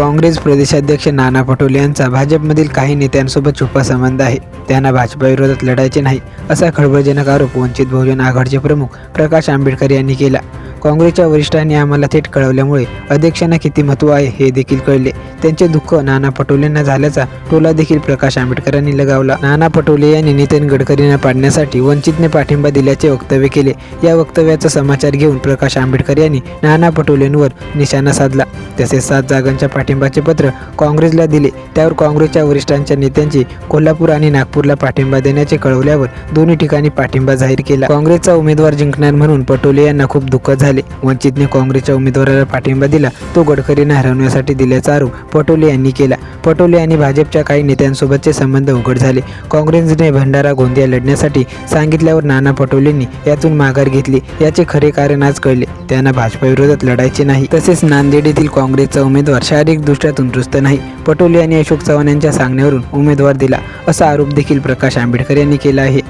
काँग्रेस प्रदेशाध्यक्ष नाना पटोले यांचा भाजपमधील काही नेत्यांसोबत छुपा संबंध आहे. त्यांना भाजपाविरोधात लढायचे नाही असा खळबळजनक आरोप वंचित बहुजन आघाडीचे प्रमुख प्रकाश आंबेडकर यांनी केला. काँग्रेसच्या वरिष्ठांनी आम्हाला थेट कळवल्यामुळे अध्यक्षांना किती महत्त्व आहे हे देखील कळले. त्यांचे दुःख नाना पटोलेंना झाल्याचा टोला देखील प्रकाश आंबेडकरांनी लगावला. नाना पटोले यांनी नितीन गडकरींना पाडण्यासाठी वंचितने पाठिंबा दिल्याचे वक्तव्य केले. या वक्तव्याचा समाचार घेऊन प्रकाश आंबेडकर यांनी नाना पटोलेंवर निशाणा साधला. तसेच सात जागांच्या पाठिंबाचे पत्र काँग्रेसला दिले. त्यावर काँग्रेसच्या वरिष्ठांच्या नेत्यांची कोल्हापूर आणि नागपूरला पाठिंबा देण्याचे कळवल्यावर दोन्ही ठिकाणी पाठिंबा जाहीर केला. काँग्रेसचा उमेदवार जिंकणार म्हणून पटोले यांना खूप दुःख झाले. वंचितने काँग्रेसच्या उमेदवाराला पाठिंबा दिला. तो गडकरींना हरवण्यासाठी दिल्याचा आरोप पटोले यांनी केला. पटोले आणि भाजपच्या काही नेत्यांसोबतचे संबंध उघड झाले. काँग्रेसने भंडारा गोंदिया लढण्यासाठी सांगितल्यावर नाना पटोलेंनी यातून माघार घेतली. याचे खरे कारण आज कळले. त्यांना भाजपाविरोधात लढायचे नाही. तसेच नांदेड येथील काँग्रेसचा उमेदवार शारीरिकदृष्ट्या तंदुरुस्त नाही. पटोले यांनी अशोक चव्हाण यांच्या सांगण्यावरून उमेदवार दिला असा आरोप देखील प्रकाश आंबेडकर यांनी केला आहे.